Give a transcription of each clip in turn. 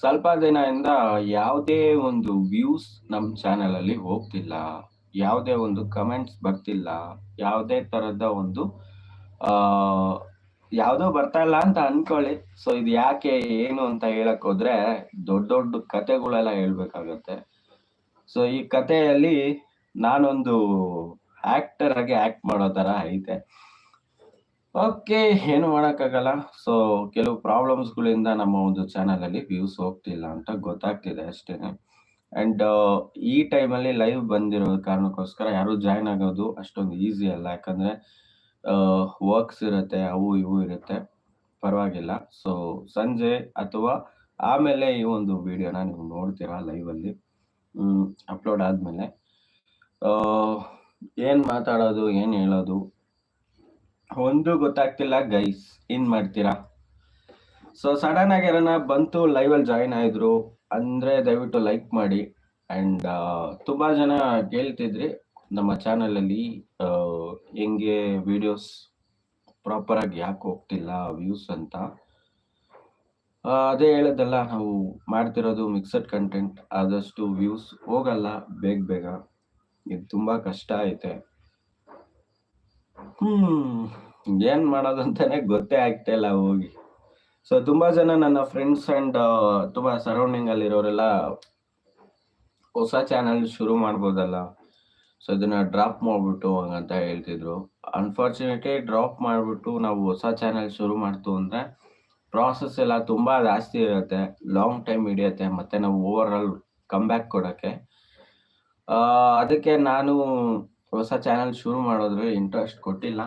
ಸ್ವಲ್ಪ ದಿನದಿಂದ ಯಾವುದೇ ಒಂದು ವ್ಯೂಸ್ ನಮ್ಮ ಚಾನೆಲ್ ಅಲ್ಲಿ ಹೋಗ್ತಿಲ್ಲ. ಯಾವುದೇ ಒಂದು ಕಮೆಂಟ್ಸ್ ಬರ್ತಿಲ್ಲ. ಯಾವುದೇ ತರದ ಒಂದು ಯಾವ್ದೋ ಬರ್ತಾ ಇಲ್ಲ ಅಂತ ಅನ್ಕೊಳ್ಳಿ. ಸೊ ಇದು ಯಾಕೆ, ಏನು ಅಂತ ಹೇಳಕ್ ಹೋದ್ರೆ ದೊಡ್ಡ ದೊಡ್ಡ ಕತೆಗಳೆಲ್ಲ ಹೇಳ್ಬೇಕಾಗತ್ತೆ. ಸೊ ಈ ಕಥೆಯಲ್ಲಿ ನಾನೊಂದು ಆಕ್ಟರ್ ಆಗಿ ಆಕ್ಟ್ ಮಾಡೋ ತರ ಐತೆ. ಓಕೆ, ಏನು ಮಾಡೋಕ್ಕಾಗಲ್ಲ. ಸೊ ಕೆಲವು ಪ್ರಾಬ್ಲಮ್ಸ್ಗಳಿಂದ ನಮ್ಮ ಒಂದು ಚಾನಲಲ್ಲಿ ವ್ಯೂಸ್ ಹೋಗ್ತಿಲ್ಲ ಅಂತ ಗೊತ್ತಾಗ್ತಿದೆ ಅಷ್ಟೇ ಅಂಡ್ ಈ ಟೈಮಲ್ಲಿ ಲೈವ್ ಬಂದಿರೋ ಕಾರಣಕ್ಕೋಸ್ಕರ ಯಾರು ಜಾಯ್ನ್ ಆಗೋದು ಅಷ್ಟೊಂದು ಈಸಿ ಅಲ್ಲ. ಯಾಕಂದ್ರೆ ವರ್ಕ್ಸ್ ಇರುತ್ತೆ, ಅವು ಇವು ಇರುತ್ತೆ. ಪರವಾಗಿಲ್ಲ. ಸೊ ಸಂಜೆ ಅಥವಾ ಆಮೇಲೆ ಈ ಒಂದು ವಿಡಿಯೋನ ನೀವು ನೋಡ್ತೀರಾ ಲೈವ್ ಅಲ್ಲಿ? ಅಪ್ಲೋಡ್ ಆದ್ಮೇಲೆ. ಏನ್ ಮಾತಾಡೋದು, ಏನು ಹೇಳೋದು? ಒಂದು ಗೊತ್ತಾಗ್ತಿಲ್ಲ ಗೈಸ್ ಏನ್ ಮಾಡ್ತೀರಾ? ಸೊ ಸಡನ್ ಆಗಿ ಯಾರನ್ನ ಬಂತು ಲೈವ್ ಅಲ್ಲಿ ಜಾಯಿನ್ ಆಯಿದ್ರು, ಅಂದ್ರೆ ದಯವಿಟ್ಟು ಲೈಕ್ ಮಾಡಿ. ಅಂಡ್ ತುಂಬಾ ಜನ ಕೇಳ್ತಿದ್ರಿ, ನಮ್ಮ ಚಾನಲ್ ಅಲ್ಲಿ ಹೆಂಗೆ ವಿಡಿಯೋಸ್ ಪ್ರಾಪರ್ ಆಗಿ ಯಾಕೆ ಹೋಗ್ತಿಲ್ಲ ವ್ಯೂಸ್ ಅಂತ. ಅದೇ ಹೇಳೋದಲ್ಲ, ನಾವು ಮಾಡ್ತಿರೋದು ಮಿಕ್ಸಡ್ ಕಂಟೆಂಟ್ ಆದಷ್ಟು ವ್ಯೂಸ್ ಹೋಗಲ್ಲ, ಬೇಗ ಬೇಗ. ಇದು ತುಂಬಾ ಕಷ್ಟ ಐತೆ. ಹ್ಮ್, ಏನ್ ಮಾಡೋದು ಅಂತಾನೆ ಗೊತ್ತೇ ಆಗ್ತಾ ಇಲ್ಲ ಹೋಗಿ. ಸೊ ತುಂಬಾ ಜನ ನನ್ನ ಫ್ರೆಂಡ್ಸ್ ಅಂಡ್ ತುಂಬಾ ಸರೌಂಡಿಂಗ್ ಅಲ್ಲಿ ಇರೋರೆಲ್ಲ ಹೊಸ ಚಾನಲ್ ಶುರು ಮಾಡ್ಬೋದಲ್ಲ. ಸೊ ಇದನ್ನ ಡ್ರಾಪ್ ಮಾಡ್ಬಿಟ್ಟು ಹಂಗಂತ ಹೇಳ್ತಿದ್ರು. ಅನ್ಫಾರ್ಚುನೇಟ್ಲಿ ಡ್ರಾಪ್ ಮಾಡ್ಬಿಟ್ಟು ನಾವು ಹೊಸ ಚಾನಲ್ ಶುರು ಮಾಡ್ತು ಅಂದ್ರೆ ಪ್ರಾಸೆಸ್ ಎಲ್ಲ ತುಂಬಾ ಜಾಸ್ತಿ ಇರುತ್ತೆ. ಲಾಂಗ್ ಟೈಮ್ ಹಿಡಿಯುತ್ತೆ. ಮತ್ತೆ ನಾವು ಓವರ್ ಆಲ್ ಕಮ್ ಬ್ಯಾಕ್ ಕೊಡಕ್ಕೆ ಅದಕ್ಕೆ ನಾನು ಹೊಸ ಚಾನಲ್ ಶುರು ಮಾಡಿದ್ರೆ ಇಂಟ್ರೆಸ್ಟ್ ಕೊಟ್ಟಿಲ್ಲ.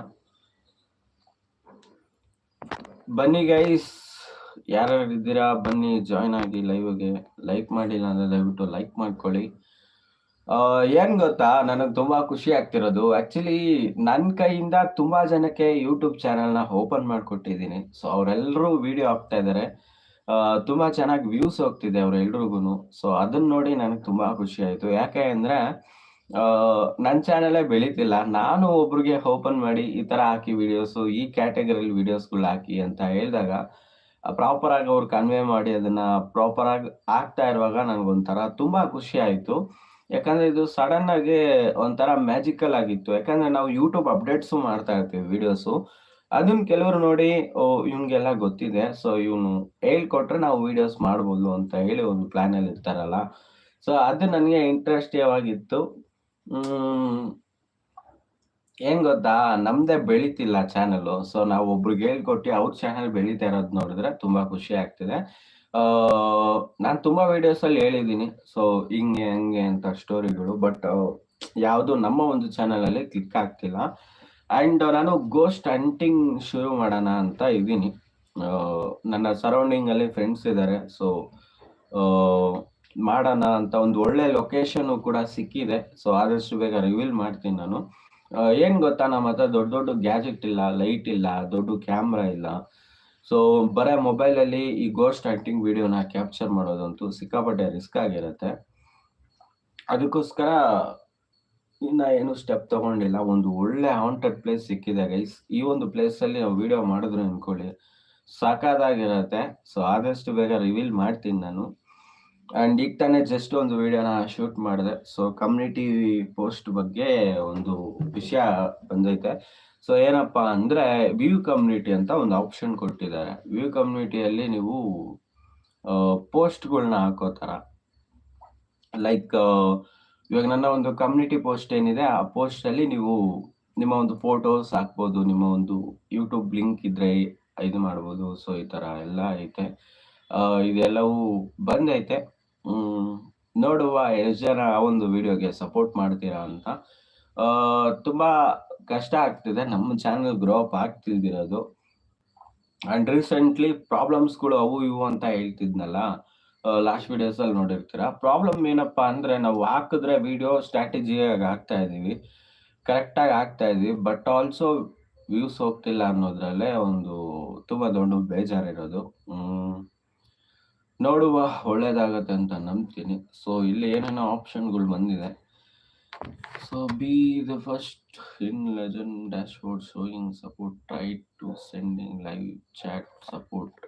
ಬನ್ನಿ ಗೈಸ್ ಯಾರ್ಯಾರು ಇದ್ದೀರಾ, ಬನ್ನಿ ಜಾಯ್ನ್ ಆಗಿ ಲೈವ್ಗೆ ಲೈಕ್ ಮಾಡಿಲ್ಲ ಅಂದ್ರೆ ದಯವಿಟ್ಟು ಲೈಕ್ ಮಾಡ್ಕೊಳ್ಳಿ. ಏನ್ ಗೊತ್ತಾ, ನನಗೆ ತುಂಬಾ ಖುಷಿ ಆಗ್ತಿರೋದು. ಆಕ್ಚುಲಿ ನನ್ನ ಕೈಯಿಂದ ತುಂಬಾ ಜನಕ್ಕೆ ಯೂಟ್ಯೂಬ್ ಚಾನೆಲ್ನ ಓಪನ್ ಮಾಡಿಕೊಟ್ಟಿದ್ದೀನಿ. ಸೊ ಅವರೆಲ್ಲರೂ ವಿಡಿಯೋ ಹಾಕ್ತಾ ಇದ್ದಾರೆ ತುಂಬಾ ಚೆನ್ನಾಗಿ ವ್ಯೂಸ್ ಹೋಗ್ತಿದೆ ಅವ್ರೆಲ್ರಿಗೂ ಸೊ ಅದನ್ನ ನೋಡಿ ನನಗೆ ತುಂಬಾ ಖುಷಿ ಆಯ್ತು. ಯಾಕೆ ಅಂದ್ರೆ ಆ, ಚಾನಲೇ ಬೆಳೀತಿಲ್ಲ. ನಾನು ಒಬ್ರಿಗೆ ಓಪನ್ ಮಾಡಿ ಈ ಥರ ಹಾಕಿ ವೀಡಿಯೋಸು ಈ ಕ್ಯಾಟಗರಿಲಿ ವೀಡಿಯೋಸ್ಗಳು ಹಾಕಿ ಅಂತ ಹೇಳಿದಾಗ ಪ್ರಾಪರ್ ಆಗಿ ಅವ್ರು ಕನ್ವೆ ಮಾಡಿ ಅದನ್ನ ಪ್ರಾಪರ್ ಆಗಿ ಆಗ್ತಾ ಇರುವಾಗ ನನಗೊಂಥರ ತುಂಬ ಖುಷಿ ಆಯಿತು. ಯಾಕಂದ್ರೆ ಇದು ಸಡನ್ ಆಗಿ ಒಂಥರ ಮ್ಯಾಜಿಕಲ್ ಆಗಿತ್ತು. ಯಾಕಂದ್ರೆ ನಾವು ಯೂಟ್ಯೂಬ್ ಅಪ್ಡೇಟ್ಸು ಮಾಡ್ತಾ ಇರ್ತೀವಿ ವಿಡಿಯೋಸ್ ಅದನ್ನ ಕೆಲವರು ನೋಡಿ ಓ ಇವ್ನಿಗೆಲ್ಲ ಗೊತ್ತಿದೆ. ಸೊ ಇವನು ಹೇಳ್ಕೊಟ್ರೆ ನಾವು ವಿಡಿಯೋಸ್ ಮಾಡ್ಬೋದು ಅಂತ ಹೇಳಿ ಒಂದು ಪ್ಲ್ಯಾನಲ್ಲಿ ಇರ್ತಾರಲ್ಲ. ಸೊ ಅದು ನನಗೆ ಇಂಟ್ರೆಸ್ಟಿವ್ ಆಗಿತ್ತು ಹ್ಮ್. ಏನ್ ಗೊತ್ತಾ? ನಮ್ದೇ ಬೆಳೀತಿಲ್ಲ ಚಾನೆಲ್ ಸೊ ನಾವು ಒಬ್ರಿಗೆ ಹೇಳ್ಕೊಟ್ಟು ಅವ್ರ ಚಾನೆಲ್ ಬೆಳೀತಾ ಇರೋದು ನೋಡಿದ್ರೆ ತುಂಬಾ ಖುಷಿ ಆಗ್ತಿದೆ. ನಾನು ತುಂಬಾ ವಿಡಿಯೋಸ್ ಅಲ್ಲಿ ಹೇಳಿದೀನಿ ಸೊ ಹಿಂಗೆ, ಹಂಗೆ ಅಂತ ಸ್ಟೋರಿಗಳು ಬಟ್ ಯಾವುದು ನಮ್ಮ ಒಂದು ಚಾನೆಲ್ ಅಲ್ಲಿ ಕ್ಲಿಕ್ ಆಗ್ತಿಲ್ಲ. ಅಂಡ್ ನಾನು ಗೋಸ್ಟ್ ಹಂಟಿಂಗ್ ಶುರು ಮಾಡೋಣ ಅಂತ ಇದ್ದೀನಿ. ನನ್ನ ಸರೌಂಡಿಂಗ್ ಅಲ್ಲಿ ಫ್ರೆಂಡ್ಸ್ ಇದ್ದಾರೆ ಸೊ ಮಾಡೋಣ ಅಂತ ಒಂದು ಒಳ್ಳೆ ಲೊಕೇಶನ್ ಕೂಡ ಸಿಕ್ಕಿದೆ. ಸೊ ಆದಷ್ಟು ಬೇಗ ರಿವೀಲ್ ಮಾಡ್ತೀನಿ ನಾನು. ಏನ್ ಗೊತ್ತಾ, ನಮ್ಮ ಹತ್ರ ದೊಡ್ಡ ದೊಡ್ಡ ಗ್ಯಾಜೆಟ್ ಇಲ್ಲ ಲೈಟ್ ಇಲ್ಲ, ದೊಡ್ಡ ಕ್ಯಾಮ್ರಾ ಇಲ್ಲ. ಸೊ ಬರೀ ಮೊಬೈಲ್ ಅಲ್ಲಿ ಈ ಗೋಸ್ಟ್ ಆಕ್ಟಿಂಗ್ ವಿಡಿಯೋನ ಕ್ಯಾಪ್ಚರ್ ಮಾಡೋದಂತೂ ಸಿಕ್ಕಾಪಟ್ಟೆ ರಿಸ್ಕ್ ಆಗಿರುತ್ತೆ. ಅದಕ್ಕೋಸ್ಕರ ಇನ್ನ ಏನು ಸ್ಟೆಪ್ ತಗೊಂಡಿಲ್ಲ. ಒಂದು ಒಳ್ಳೆ ಹಾಂಟೆಡ್ ಪ್ಲೇಸ್ ಸಿಕ್ಕಿದೆ ಗೈಸ್ ಈ ಒಂದು ಪ್ಲೇಸ್ ಅಲ್ಲಿ ನಾವು ವಿಡಿಯೋ ಮಾಡಿದ್ರು ಅನ್ಕೊಳ್ಳಿ. ಸಾಕಾದಾಗಿರತ್ತೆ. ಸೊ ಆದಷ್ಟು ಬೇಗ ರಿವೀಲ್ ಮಾಡ್ತೀನಿ ನಾನು. ಅಂಡ್ ಈಗ ತಾನೇ ಜಸ್ಟ್ ಒಂದು ವಿಡಿಯೋನ ಶೂಟ್ ಮಾಡಿದೆ. ಸೊ ಕಮ್ಯುನಿಟಿ ಪೋಸ್ಟ್ ಬಗ್ಗೆ ಒಂದು ವಿಷಯ ಬಂದೈತೆ. ಸೊ ಏನಪ್ಪಾ ಅಂದ್ರೆ ವ್ಯೂ ಕಮ್ಯುನಿಟಿ ಅಂತ ಒಂದು ಆಪ್ಷನ್ ಕೊಟ್ಟಿದ್ದಾರೆ. ವ್ಯೂ ಕಮ್ಯುನಿಟಿಯಲ್ಲಿ ನೀವು ಪೋಸ್ಟ್ಗಳನ್ನ ಹಾಕೋತರ ಲೈಕ್ ಇವಾಗ ನನ್ನ ಒಂದು ಕಮ್ಯುನಿಟಿ ಪೋಸ್ಟ್ ಏನಿದೆ, ಆ ಪೋಸ್ಟ್ ಅಲ್ಲಿ ನೀವು ನಿಮ್ಮ ಒಂದು ಫೋಟೋಸ್ ಹಾಕ್ಬೋದು, ನಿಮ್ಮ ಒಂದು ಯೂಟ್ಯೂಬ್ ಲಿಂಕ್ ಇದ್ರೆ ಇದು ಮಾಡ್ಬೋದು. ಸೊ ಈ ತರ ಎಲ್ಲ ಐತೆ. ಇದೆಲ್ಲವೂ ಬಂದೈತೆ. ನೋಡುವ ಎಷ್ಟು ಜನ ಆ ಒಂದು ವಿಡಿಯೋಗೆ ಸಪೋರ್ಟ್ ಮಾಡ್ತೀರಾ ಅಂತ. ತುಂಬ ಕಷ್ಟ ಆಗ್ತಿದೆ. ನಮ್ಮ ಚಾನಲ್ ಗ್ರೋ ಅಪ್ ಆಗ್ತಿದ್ದಿರೋದು ಆ್ಯಂಡ್ ರೀಸೆಂಟ್ಲಿ ಪ್ರಾಬ್ಲಮ್ಸ್ಗಳು ಅವು ಇವು ಅಂತ ಹೇಳ್ತಿದ್ನಲ್ಲ ಲಾಸ್ಟ್ ವಿಡಿಯೋಸ್ ಅಲ್ಲಿ ನೋಡಿರ್ತೀರಾ. ಪ್ರಾಬ್ಲಮ್ ಏನಪ್ಪಾ ಅಂದ್ರೆ ನಾವು ಹಾಕಿದ್ರೆ ವಿಡಿಯೋ ಸ್ಟ್ರಾಟಜಿಯಾಗಿ ಹಾಕ್ತಾ ಇದೀವಿ ಕರೆಕ್ಟಾಗಿ ಹಾಕ್ತಾ ಇದೀವಿ ಬಟ್ ಆಲ್ಸೋ ವ್ಯೂಸ್ ಹೋಗ್ತಿಲ್ಲ ಅನ್ನೋದ್ರಲ್ಲೇ ಒಂದು ತುಂಬಾ ದೊಡ್ಡ ಬೇಜಾರಿರೋದು. ನೋಡುವ ಒಳ್ಳೇದಾಗತ್ತೆ ಅಂತ ನಂಬ್ತೀನಿ. ಸೊ ಇಲ್ಲಿ ಏನೇನೋ ಆಪ್ಷನ್ಗಳು ಬಂದಿದೆ. So be the first in legend dashboard showing support try to sending live chat support